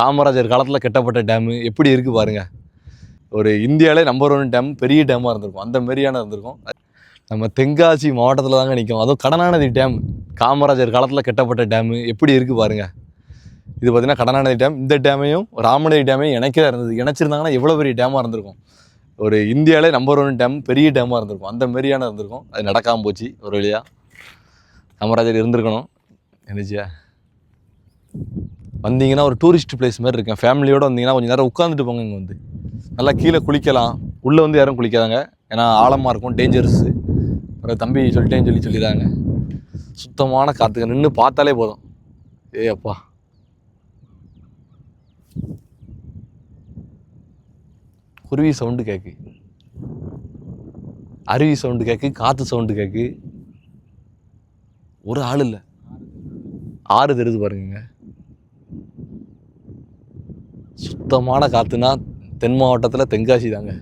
காமராஜர் காலத்தில் கட்டப்பட்ட டேமு எப்படி இருக்குது பாருங்கள் ஒரு இந்தியாவிலே நம்பர் ஒன் டேம் பெரிய டேமாக இருந்திருக்கும். அந்த மாரியான இருந்திருக்கும். நம்ம தென்காசி மாவட்டத்தில் தாங்க நிற்கும் அதுவும் கடனாநதி டேம் காமராஜர் காலத்தில் கட்டப்பட்ட டேமு எப்படி இருக்குது பாருங்கள் இது பார்த்திங்கன்னா கடனாநதி டேம் இந்த டேமையும் ராமநதி டேமையும் இணைக்கிற இருந்தது. இணைச்சிருந்தாங்கன்னா எவ்வளோ பெரிய டேமாக இருந்திருக்கும். ஒரு இந்தியாவிலே நம்பர் ஒன் டேம் பெரிய டேமாக இருந்திருக்கும். அந்த மாரியான இருந்திருக்கும். அது நடக்காமல் போச்சு ஒரு வழியாக காமராஜர் இருந்திருக்கணும். என்னச்சியா? வந்தீங்கன்னா ஒரு டூரிஸ்ட் பிளேஸ் மாதிரி இருக்கேன். ஃபேமிலியோடு வந்தீங்கன்னா கொஞ்சம் நேரம் உட்காந்துட்டு போங்க இங்கே வந்து. நல்லா கீழே குளிக்கலாம். உள்ளே வந்து யாரும் குளிக்காதாங்க. ஏன்னா ஆழமாக இருக்கும் டேஞ்சரஸு அப்புறம் தம்பி சொல்லிட்டேன்னு சொல்லி சொல்லிடுறாங்க. சுத்தமான காற்றுக்கு நின்று பார்த்தாலே போதும். ஏய் அப்பா. குருவி சவுண்டு கேட்கு அருவி சவுண்டு கேட்கு காற்று சவுண்டு கேட்கு ஒரு ஆள் இல்லை. ஆறு தெரியுது பாருங்க சுத்தமான காற்றுனா தென் மாவட்டத்தில் தென்காசி தாங்க.